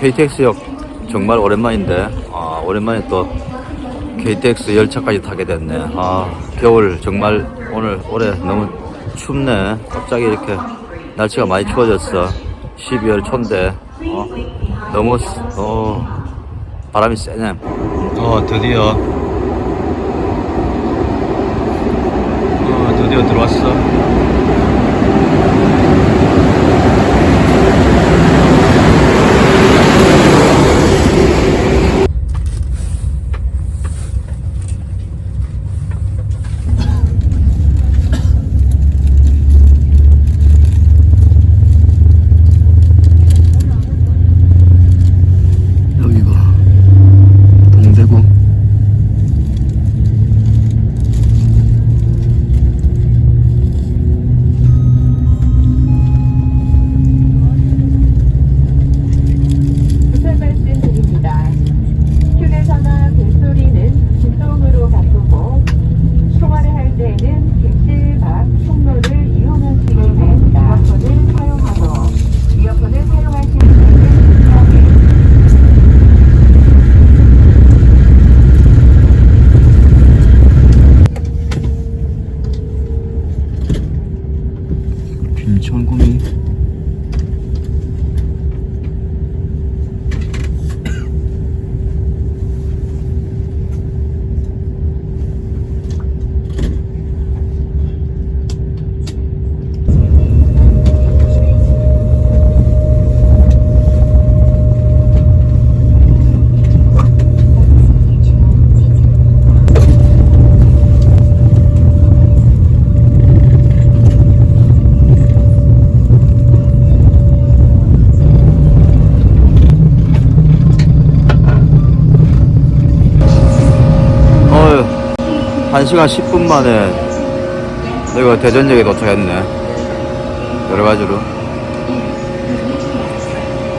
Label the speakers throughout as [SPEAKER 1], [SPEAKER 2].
[SPEAKER 1] KTX역 정말 오랜만인데 아, 오랜만에 또 KTX 열차까지 타게 됐네. 아 겨울 정말 오늘 올해 너무 춥네. 갑자기 이렇게 날씨가 많이 추워졌어. 12월 초인데 어, 너무 스- 어, 바람이 세네. 어 드디어 어, 드디어 들어왔어. 请问公民 1시간 10분 만에 내가 대전역에 도착했네. 여러가지로.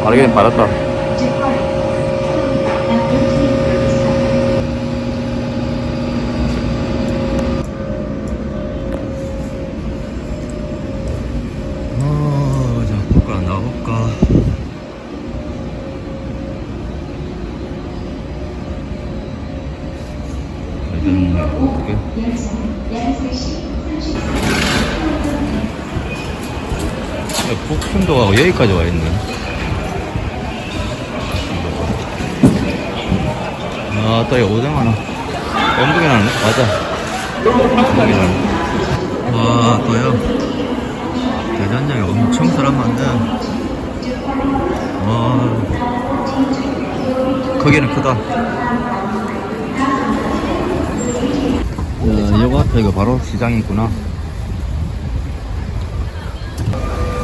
[SPEAKER 1] 빠르긴 빠르다. 어, 자, 볼까, 나볼까. 대전 어떻게? 북순도가 여기까지 와 있네. 아, 또 여기 오뎅 하나. 엉덩이 하나, 맞아. 엉덩이 하나. 와, 또요. 대전역에 엄청 사람 많네. 와, 크기는 크다. 야, 요거 앞에 이거 바로 시장이 있구나.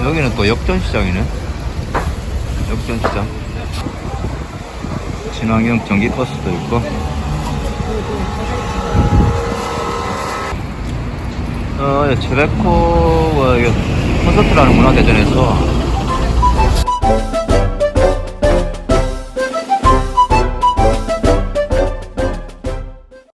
[SPEAKER 1] 여기는 또 역전시장이네. 역전시장. 친환경 전기버스도 있고. 어, 예, 체베코가 콘서트를 하는구나, 대전에서.